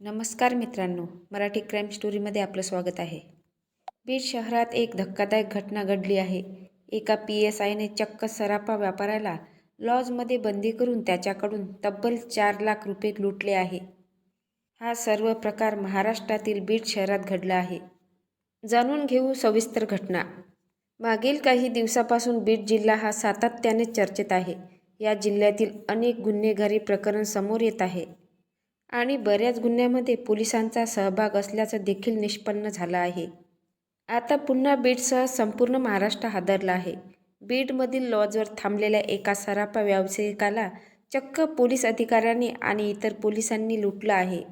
नमस्कार मित्रांनो मराठी क्राईम स्टोरीमध्ये आपलं स्वागत आहे. बीड शहरात एक धक्कादायक घटना घडली आहे. एका पी एस आयने चक्क सराफा व्यापाऱ्याला लॉजमध्ये बंदी करून त्याच्याकडून तब्बल चार लाख रुपये लुटले आहे. हा सर्व प्रकार महाराष्ट्रातील बीड शहरात घडला आहे. जाणून घेऊ सविस्तर घटना. मागील काही दिवसापासून बीड जिल्हा हा सातत्याने चर्चेत आहे. या जिल्ह्यातील अनेक गुन्हेगारी प्रकरण समोर येत आहे. आणि बऱ्याच गुन्ह्यामध्ये पोलिसांचा सहभाग असल्याचं देखील निष्पन्न झालं आहे. आता पुन्हा बीडसह संपूर्ण महाराष्ट्र हादरला आहे. बीडमधील लॉजवर थांबलेल्या एका सराफा व्यावसायिकाला चक्क पोलीस अधिकाऱ्यांनी आणि इतर पोलिसांनी लुटलं आहे.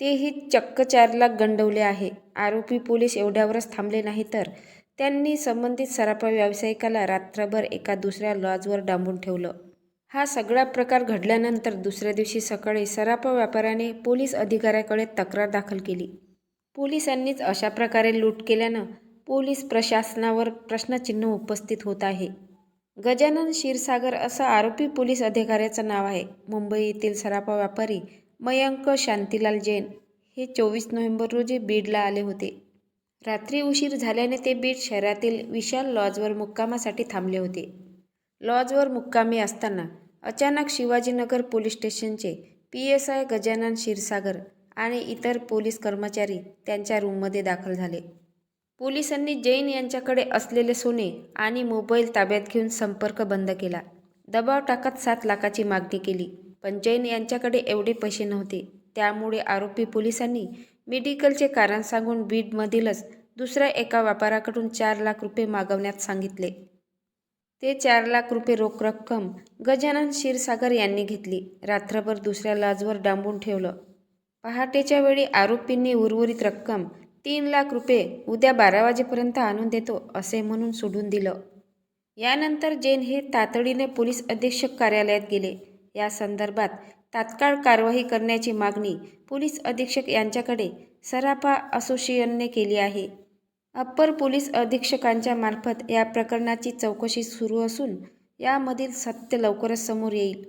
तेही चक्क चार लाख गंडवले आहे. आरोपी पोलीस एवढ्यावरच थांबले नाही तर त्यांनी संबंधित सराफा व्यावसायिकाला रात्रभर एका दुसऱ्या लॉजवर डांबून ठेवलं. हा सगळा प्रकार घडल्यानंतर दुसऱ्या दिवशी सकाळी सराफा व्यापाऱ्याने पोलीस अधिकाऱ्याकडे तक्रार दाखल केली. पोलिसांनीच अशा प्रकारे लूट केल्यानं पोलीस प्रशासनावर प्रश्नचिन्ह उपस्थित होत आहे. गजानन क्षीरसागर असं आरोपी पोलीस अधिकाऱ्याचं नाव आहे. मुंबई येथील सराफा व्यापारी मयंक शांतीलाल जैन हे चोवीस नोव्हेंबर रोजी बीडला आले होते. रात्री उशीर झाल्याने ते बीड शहरातील विशाल लॉजवर मुक्कामासाठी थांबले होते. लॉजवर मुक्कामी असताना अचानक शिवाजीनगर पोलीस स्टेशनचे P S I Gajanan Kshirsagar आणि इतर पोलीस कर्मचारी त्यांच्या रूममध्ये दाखल झाले. पोलिसांनी जैन यांच्याकडे असलेले सोने आणि मोबाईल ताब्यात घेऊन संपर्क बंद केला. दबाव टाकत सात लाखाची मागणी केली पण जैन यांच्याकडे एवढे पैसे नव्हते. त्यामुळे आरोपी पोलिसांनी मेडिकलचे कारण सांगून बीडमधीलच दुसऱ्या एका व्यापाराकडून चार लाख रुपये मागवण्यात सांगितले. ते चार लाख रुपये रोख रक्कम गजानन क्षीरसागर यांनी घेतली. रात्रभर दुसऱ्या लाजवर डांबून ठेवलं. पहाटेच्या वेळी आरोपींनी उर्वरित रक्कम तीन लाख रुपये उद्या बारा वाजेपर्यंत आणून देतो असे म्हणून सोडून दिलं. यानंतर जैन हे तातडीने पोलीस अधीक्षक कार्यालयात गेले. या संदर्भात तात्काळ कारवाई करण्याची मागणी पोलीस अधीक्षक यांच्याकडे सराफा असोसिएशनने केली आहे. अप्पर पोलीस अधीक्षकांच्या मार्फत या प्रकरणाची चौकशी सुरू असून यामधील सत्य लवकरच समोर येईल.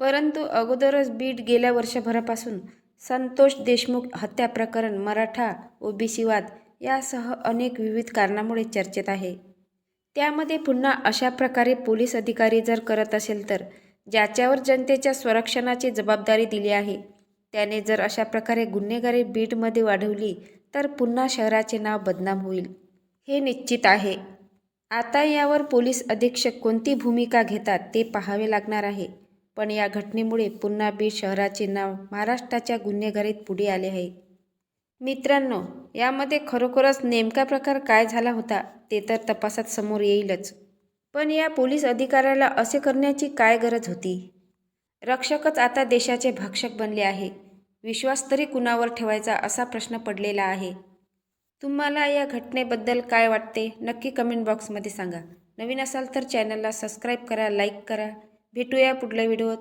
परंतु अगोदरच बीड गेल्या वर्षभरापासून संतोष देशमुख हत्या प्रकरण मराठा ओबीसीवाद यासह अनेक विविध कारणामुळे चर्चेत आहे. त्यामध्ये पुन्हा अशा प्रकारे पोलीस अधिकारी जर करत असेल तर ज्याच्यावर जनतेच्या संरक्षणाची जबाबदारी दिली आहे त्याने जर अशा प्रकारे गुन्हेगारी बीडमध्ये वाढवली तर पुन्हा शहराचे नाव बदनाम होईल. हे निश्चित आहे. आता यावर पोलीस अधीक्षक कोणती भूमिका घेतात ते पाहावे लागणार आहे. पण या घटनेमुळे पुन्हा बीड शहराचे नाव महाराष्ट्राच्या गुन्हेगारीत पुढे आले आहे. मित्रांनो यामध्ये खरोखरच नेमका प्रकार काय झाला होता ते तर तपासात समोर येईलच. पण या पोलीस अधिकाऱ्याला असे करण्याची काय गरज होती? रक्षकच आता देशाचे भक्षक बनले आहे. विश्वास तरी कुणावर ठेवायचा असा प्रश्न पडलेला आहे? तुम्हाला या घटनेबद्दल काय वाटते? नक्की कमेंट बॉक्समध्ये सांगा. नवीन असाल तर चॅनलला सबस्क्राईब करा लाईक करा. भेटूया पुढल्या व्हिडिओत